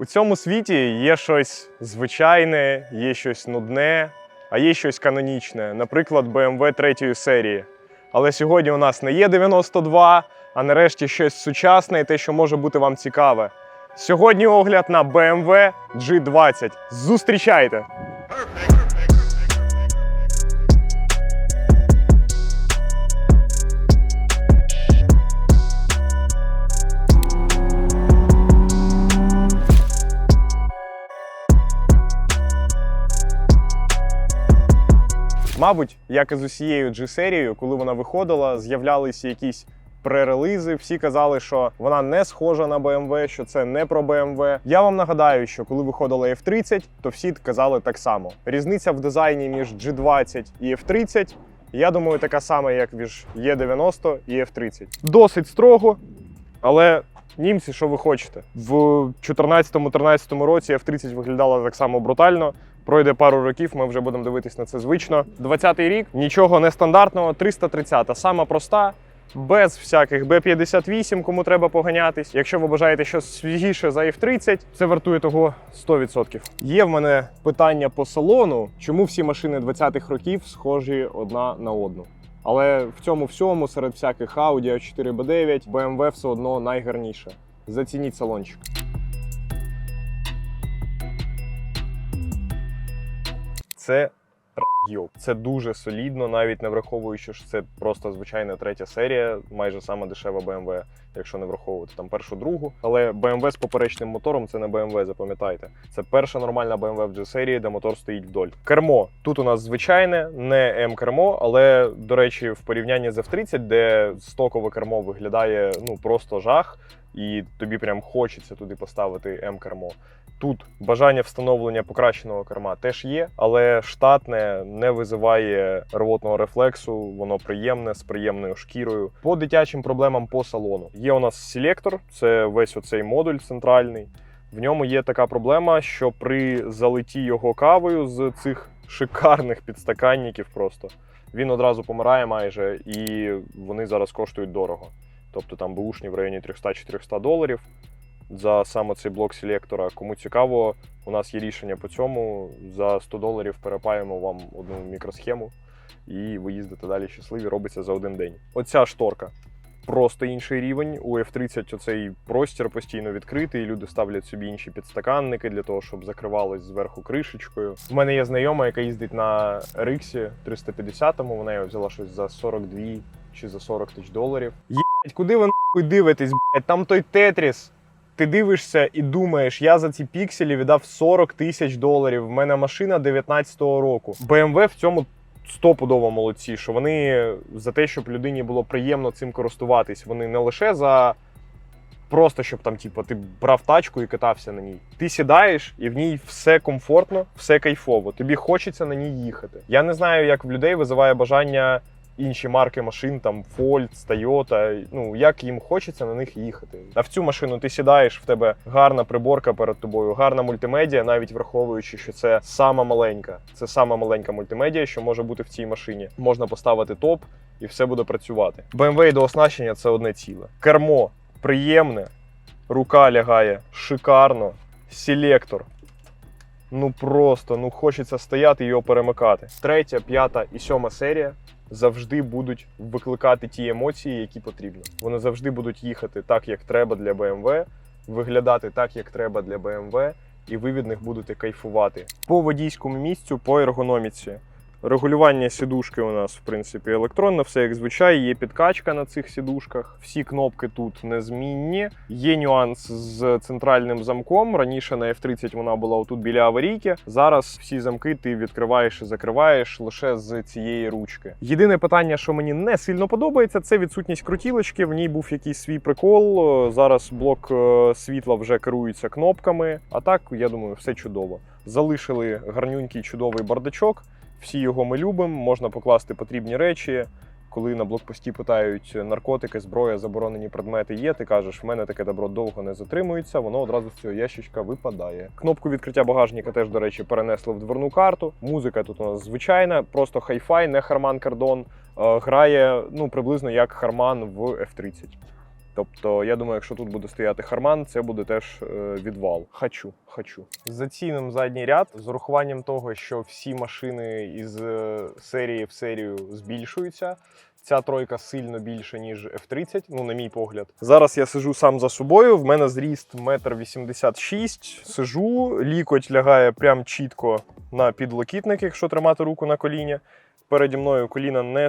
У цьому світі є щось звичайне, є щось нудне, а є щось канонічне, наприклад, BMW третьої серії. Але сьогодні у нас не є 92, а нарешті щось сучасне і те, що може бути вам цікаве. Сьогодні огляд на BMW G20. Зустрічайте! Мабуть, як і з усією G-серією, коли вона виходила, з'являлися якісь пререлизи. Всі казали, що вона не схожа на BMW, що це не про BMW. Я вам нагадаю, що коли виходила F30, то всі казали так само. Різниця в дизайні між G20 і F30, я думаю, така сама, як між E90 і F30. Досить строго, але. Німці, що ви хочете? В 2014-13 році F30 виглядала так само брутально. Пройде пару років, ми вже будемо дивитись на це звично. 20-й рік нічого нестандартного, 330, сама проста. Без всяких B58, кому треба поганятись. Якщо ви бажаєте щось свіжіше за F30, це вартує того 100%. Є в мене питання по салону, чому всі машини 20-х років схожі одна на одну. Але в цьому всьому серед всяких Audi A4 B9 BMW все одно найгарніше. Зацініть салончик. Це Йоп, це дуже солідно, навіть не враховуючи, що це просто звичайна третя серія, майже сама дешева BMW, якщо не враховувати там першу другу. Але BMW з поперечним мотором це не BMW, запам'ятайте. Це перша нормальна BMW в G-серії, де мотор стоїть вдоль. Кермо тут у нас звичайне, не М-кермо, але до речі, в порівнянні з F30, де стокове кермо виглядає ну просто жах, і тобі прям хочеться туди поставити М-кермо. Тут бажання встановлення покращеного керма теж є, але штатне не визиває рвотного рефлексу, воно приємне з приємною шкірою. По дитячим проблемам по салону є у нас селектор, це весь оцей модуль центральний. В ньому є така проблема, що при залиті його кавою з цих шикарних підстаканників просто він одразу помирає майже, і вони зараз коштують дорого. Тобто там бушні в районі 300-400 доларів за саме цей блок селектора. Кому цікаво, у нас є рішення по цьому. За 100 доларів перепаємо вам одну мікросхему, і ви їздите далі щасливі, робиться за один день. Оця шторка. Просто інший рівень. У F30 оцей простір постійно відкритий. Люди ставлять собі інші підстаканники для того, щоб закривалось зверху кришечкою. У мене є знайома, яка їздить на Риксі 350-му. Вона його взяла щось за 42 чи за 40 тисяч доларів. Єбать, куди ви нахуй дивитесь? Блять, там той Тетріс. Ти дивишся і думаєш, я за ці пікселі віддав 40 тисяч доларів. В мене машина 19-го року. BMW в цьому стопудово молодці, що вони за те, щоб людині було приємно цим користуватись. Вони не лише за просто щоб там, типу, ти брав тачку і катався на ній. Ти сідаєш, і в ній все комфортно, все кайфово. Тобі хочеться на ній їхати. Я не знаю, як в людей визиває бажання інші марки машин, там Ford, Toyota, ну як їм хочеться на них їхати. А в цю машину ти сідаєш, в тебе гарна приборка перед тобою, гарна мультимедіа, навіть враховуючи, що це сама маленька. Це сама маленька мультимедіа, що може бути в цій машині. Можна поставити топ і все буде працювати. BMW до оснащення це одне ціле. Кермо приємне, рука лягає шикарно, селектор. Ну просто ну хочеться стояти і його перемикати. Третя, п'ята і сьома серія завжди будуть викликати ті емоції, які потрібно. Вони завжди будуть їхати так, як треба для BMW, виглядати так, як треба для BMW, і ви від них будете кайфувати. По водійському місцю, по ергономіці. Регулювання сідушки у нас, в принципі, електронне, все як звичай, є підкачка на цих сідушках. Всі кнопки тут незмінні. Є нюанс з центральним замком. Раніше на F30 вона була отут біля аварійки. Зараз всі замки ти відкриваєш і закриваєш лише з цієї ручки. Єдине питання, що мені не сильно подобається, це відсутність крутілочки. В ній був якийсь свій прикол. Зараз блок е, світла вже керується кнопками. А так, я думаю, все чудово. Залишили гарнюнький чудовий бардачок. Всі його ми любимо, можна покласти потрібні речі. Коли на блокпості питають наркотики, зброя, заборонені предмети є, ти кажеш, в мене таке добро довго не затримується, воно одразу з цього ящичка випадає. Кнопку відкриття багажника теж, до речі, перенесли в дверну карту. Музика тут у нас звичайна, просто хай-фай, не Харман Кардон. Е, Грає ну, приблизно як Харман в F30. Тобто, я думаю, якщо тут буде стояти Харман, це буде теж е, відвал. Хочу, хочу. Заціним задній ряд з урахуванням того, що всі машини із е, серії в серію збільшуються. Ця тройка сильно більша, ніж F30, ну, на мій погляд. Зараз я сижу сам за собою. В мене зріст 1,86 м. Сижу, лікоть лягає прям чітко на підлокітник, якщо тримати руку на коліні. Переді мною коліна не,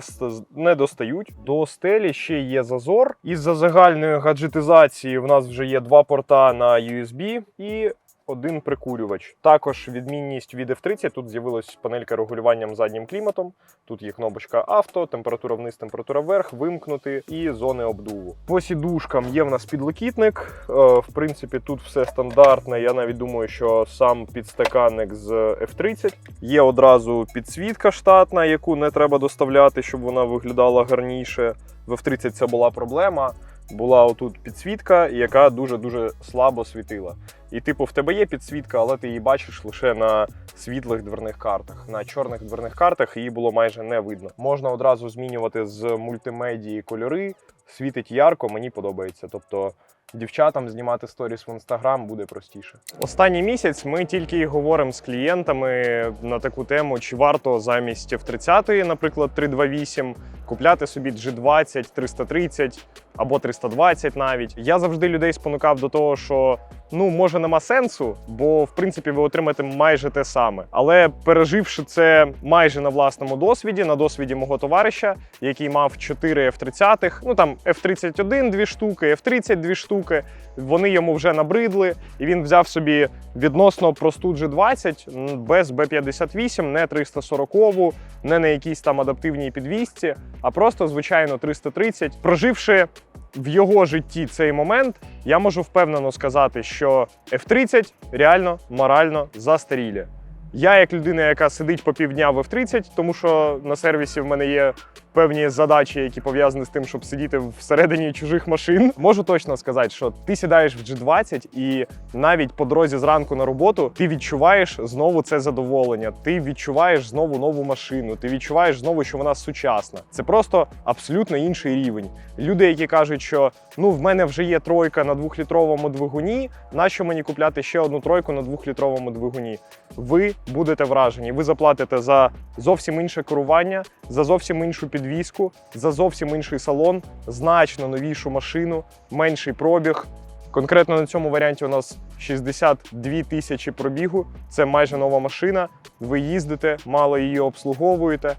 не достають. До стелі ще є зазор. Із-за загальної гаджетизації в нас вже є два порта на USB і один прикурювач. Також відмінність від F30. Тут з'явилась панелька регулюванням заднім кліматом. Тут є кнопочка авто, температура вниз, температура вверх, вимкнути і зони обдуву. По сідушкам є в нас підлокітник. Е, В принципі, тут все стандартне. Я навіть думаю, що сам підстаканник з F30. Є одразу підсвітка штатна, яку не треба доставляти, щоб вона виглядала гарніше. В F30 це була проблема. Була отут підсвітка, яка дуже-дуже слабо світила. І, типу, в тебе є підсвітка, але ти її бачиш лише на світлих дверних картах. На чорних дверних картах її було майже не видно. Можна одразу змінювати з мультимедії кольори. Світить ярко, мені подобається. Тобто дівчатам знімати сторіс в інстаграм буде простіше. Останній місяць ми тільки й говоримо з клієнтами на таку тему, чи варто замість в 30 наприклад, 328, купляти собі G20, 330 або 320 навіть. Я завжди людей спонукав до того, що ну може нема сенсу, бо в принципі ви отримаєте майже те саме. Але переживши це майже на власному досвіді, на досвіді мого товариша, який мав 4 F30, ну там F31 дві штуки, F30 дві штуки. Вони йому вже набридли, і він взяв собі відносно просту G20 м, без B58, не 340, не на якійсь там адаптивній підвісці, а просто звичайно 330. Проживши в його житті цей момент, я можу впевнено сказати, що F30 реально морально застарілі. Я, як людина, яка сидить по півдня в F30, тому що на сервісі в мене є певні задачі, які пов'язані з тим, щоб сидіти всередині чужих машин, можу точно сказати, що ти сідаєш в G20 і навіть по дорозі зранку на роботу ти відчуваєш знову це задоволення. Ти відчуваєш знову нову машину. Ти відчуваєш знову, що вона сучасна. Це просто абсолютно інший рівень. Люди, які кажуть, що ну в мене вже є тройка на двохлітровому двигуні, нащо мені купляти ще одну тройку на двохлітровому двигуні? Ви будете вражені. Ви заплатите за зовсім інше керування, за зовсім іншу підвіску, за зовсім інший салон, значно новішу машину, менший пробіг. Конкретно на цьому варіанті у нас 62 тисячі пробігу. Це майже нова машина. Ви їздите, мало її обслуговуєте.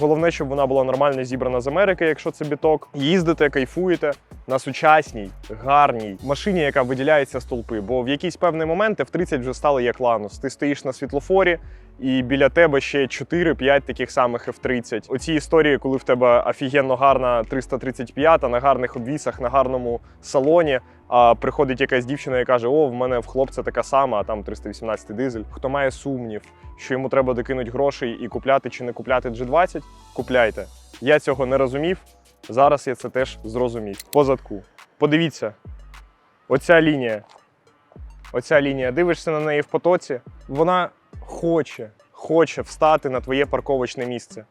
Головне, щоб вона була нормально зібрана з Америки, якщо це біток. Їздите, кайфуєте на сучасній, гарній машині, яка виділяється з толпи. Бо в якийсь певний момент F30 вже стали як ланус. Ти стоїш на світлофорі, і біля тебе ще 4-5 таких самих F30. Оці історії, коли в тебе офігенно гарна 335 на гарних обвісах, на гарному салоні. А приходить якась дівчина і каже: О, в мене в хлопця така сама, а там 318 дизель. Хто має сумнів, що йому треба докинути грошей і купляти чи не купляти G20, купляйте. Я цього не розумів. Зараз я це теж зрозумів. По задку. Подивіться, оця лінія. Оця лінія. Дивишся на неї в потоці. Вона хоче, хоче встати на твоє парковочне місце.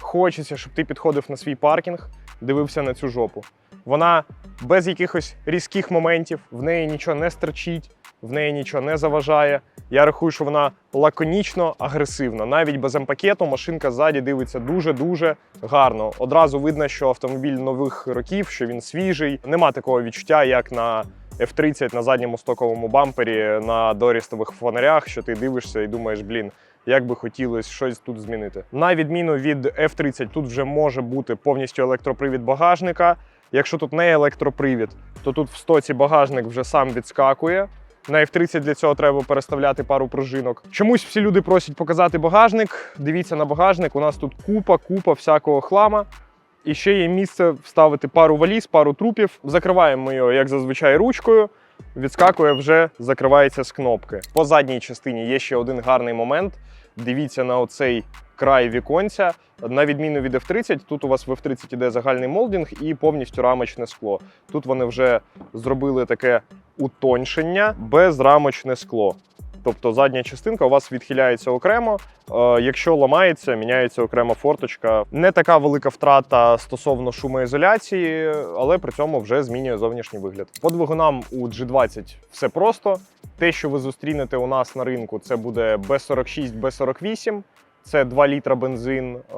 Хочеться, щоб ти підходив на свій паркінг, дивився на цю жопу. Вона без якихось різких моментів, в неї нічого не стерчить, в неї нічого не заважає. Я рахую, що вона лаконічно агресивна. Навіть без М-пакету машинка ззаді дивиться дуже-дуже гарно. Одразу видно, що автомобіль нових років, що він свіжий. Нема такого відчуття, як на F30 на задньому стоковому бампері на дорістових фонарях, що ти дивишся і думаєш, блін. Як би хотілося щось тут змінити. На відміну від F30, тут вже може бути повністю електропривід багажника. Якщо тут не електропривід, то тут в стоці багажник вже сам відскакує. На F30 для цього треба переставляти пару пружинок. Чомусь всі люди просять показати багажник. Дивіться на багажник. У нас тут купа, купа всякого хлама. І ще є місце вставити пару валіз, пару трупів. Закриваємо його, як зазвичай, ручкою. Відскакує вже, закривається з кнопки. По задній частині є ще один гарний момент. Дивіться на оцей край віконця. На відміну від F30, тут у вас в F30 іде загальний молдинг і повністю рамочне скло. Тут вони вже зробили таке утоншення безрамочне скло. Тобто задня частинка у вас відхиляється окремо. Е, Якщо ламається, міняється окрема форточка. Не така велика втрата стосовно шумоізоляції, але при цьому вже змінює зовнішній вигляд. По двигунам у G20 все просто. Те, що ви зустрінете у нас на ринку, це буде B46, B48. Це 2 літра бензин, е,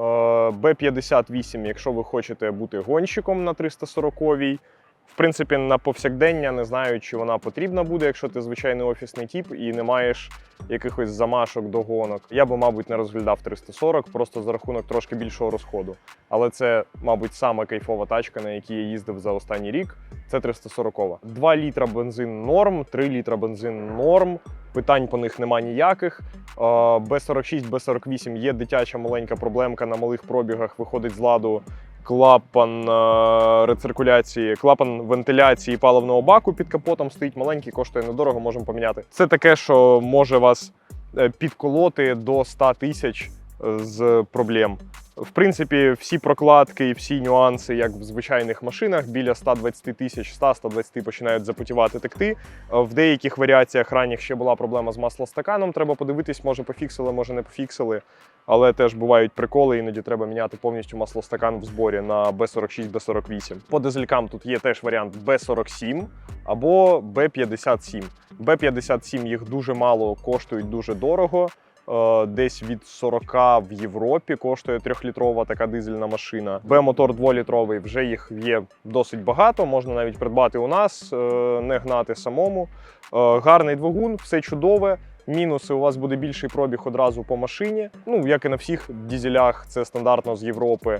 B58, якщо ви хочете бути гонщиком на 340-й. В принципі, на повсякдення не знаю, чи вона потрібна буде, якщо ти звичайний офісний тип і не маєш якихось замашок до гонок. Я би, мабуть, не розглядав 340 просто за рахунок трошки більшого розходу. Але це, мабуть, сама кайфова тачка, на якій я їздив за останній рік. Це 340. 2 літра бензин норм, 3 літра бензин норм. Питань по них нема ніяких. Е, Б46, Б48 є дитяча маленька проблемка на малих пробігах, виходить з ладу клапан е, рециркуляції, клапан вентиляції паливного баку під капотом стоїть маленький, коштує недорого, можемо поміняти. Це таке, що може вас е, підколоти до 100 тисяч е, з проблем. В принципі, всі прокладки і всі нюанси, як в звичайних машинах, біля 120 тисяч, 100-120 починають запотівати текти. В деяких варіаціях ранніх ще була проблема з маслостаканом. Треба подивитись, може пофіксили, може не пофіксили. Але теж бувають приколи, іноді треба міняти повністю маслостакан в зборі на B46, B48. По дизелькам тут є теж варіант B47 або B57. B57 їх дуже мало, коштують дуже дорого. Е, Десь від 40 в Європі коштує трьохлітрова така дизельна машина. Б-мотор 2-літровий вже їх є досить багато. Можна навіть придбати у нас, е, не гнати самому. Е, Гарний двигун, все чудове. Мінуси у вас буде більший пробіг одразу по машині. Ну, як і на всіх дізелях, це стандартно з Європи.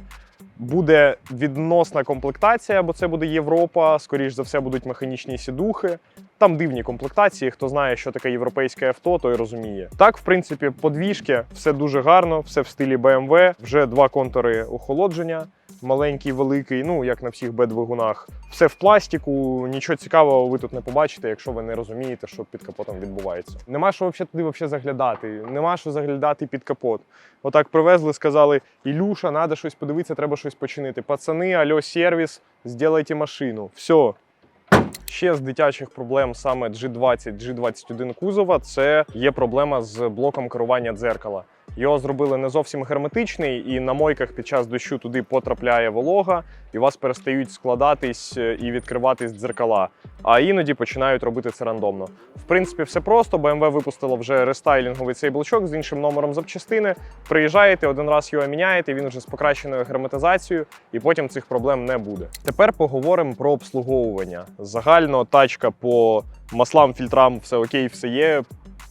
Буде відносна комплектація, бо це буде Європа. Скоріш за все, будуть механічні сідухи. Там дивні комплектації. Хто знає, що таке європейське авто, той розуміє. Так, в принципі, подвіжки, все дуже гарно, все в стилі BMW. Вже два контури охолодження. Маленький, великий, ну як на всіх Б-двигунах. Все в пластику, нічого цікавого ви тут не побачите, якщо ви не розумієте, що під капотом відбувається. Нема що взагалі туди взагалі заглядати. Нема що заглядати під капот. Отак привезли, сказали: Ілюша, треба щось подивитися, треба щось починити. Пацани, альо, сервіс, зробіть машину. Все. Ще з дитячих проблем саме G20, G21 кузова це є проблема з блоком керування дзеркала. Його зробили не зовсім герметичний, і на мойках під час дощу туди потрапляє волога, і у вас перестають складатись е, і відкриватись дзеркала. А іноді починають робити це рандомно. В принципі, все просто. BMW випустило вже рестайлінговий цей блочок з іншим номером запчастини. Приїжджаєте, один раз його міняєте, він вже з покращеною герметизацією, і потім цих проблем не буде. Тепер поговоримо про обслуговування. Загально тачка по маслам, фільтрам, все окей, все є,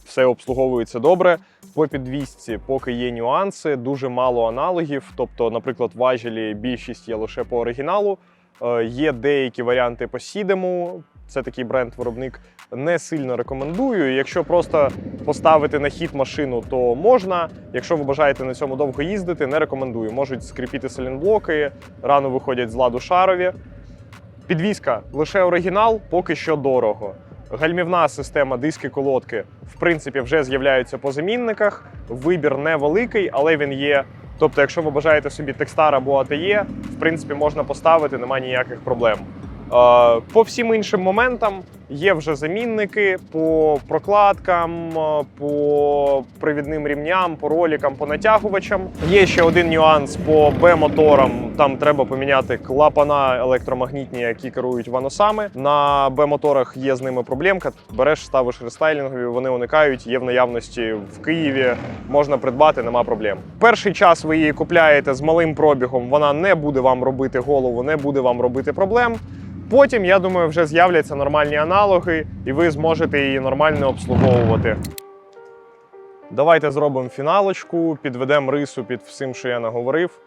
все обслуговується добре. По підвісці, поки є нюанси, дуже мало аналогів. Тобто, наприклад, важелі більшість є лише по оригіналу. Е, Є деякі варіанти по сідему. Це такий бренд-виробник. Не сильно рекомендую. Якщо просто поставити на хід машину, то можна. Якщо ви бажаєте на цьому довго їздити, не рекомендую. Можуть скріпіти селінблоки, рано виходять з ладу шарові. Підвізка лише оригінал, поки що дорого. Гальмівна система, диски, колодки, в принципі, вже з'являються по замінниках. Вибір невеликий, але він є. Тобто, якщо ви бажаєте собі Текстар або АТЄ, в принципі, можна поставити, немає ніяких проблем. Е, По всім іншим моментам є вже замінники по прокладкам, е, по привідним рівням, по ролікам, по натягувачам. Є ще один нюанс по Б-моторам. Там треба поміняти клапана електромагнітні, які керують ваносами. На Б-моторах є з ними проблемка. Береш, ставиш рестайлінгові, вони уникають. Є в наявності в Києві. Можна придбати, нема проблем. Перший час ви її купляєте з малим пробігом. Вона не буде вам робити голову, не буде вам робити проблем. Потім, я думаю, вже з'являться нормальні аналоги, і ви зможете її нормально обслуговувати. Давайте зробимо фіналочку, підведемо рису під всім, що я наговорив.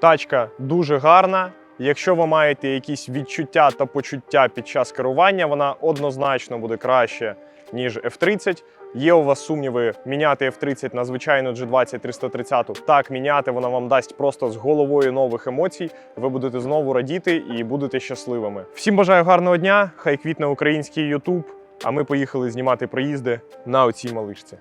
Тачка дуже гарна. Якщо ви маєте якісь відчуття та почуття під час керування, вона однозначно буде краще, ніж F30. Є у вас сумніви міняти F30 на звичайну G20 330? Так, міняти вона вам дасть просто з головою нових емоцій. Ви будете знову радіти і будете щасливими. Всім бажаю гарного дня! Хай квітне український YouTube, а ми поїхали знімати проїзди на оцій малишці.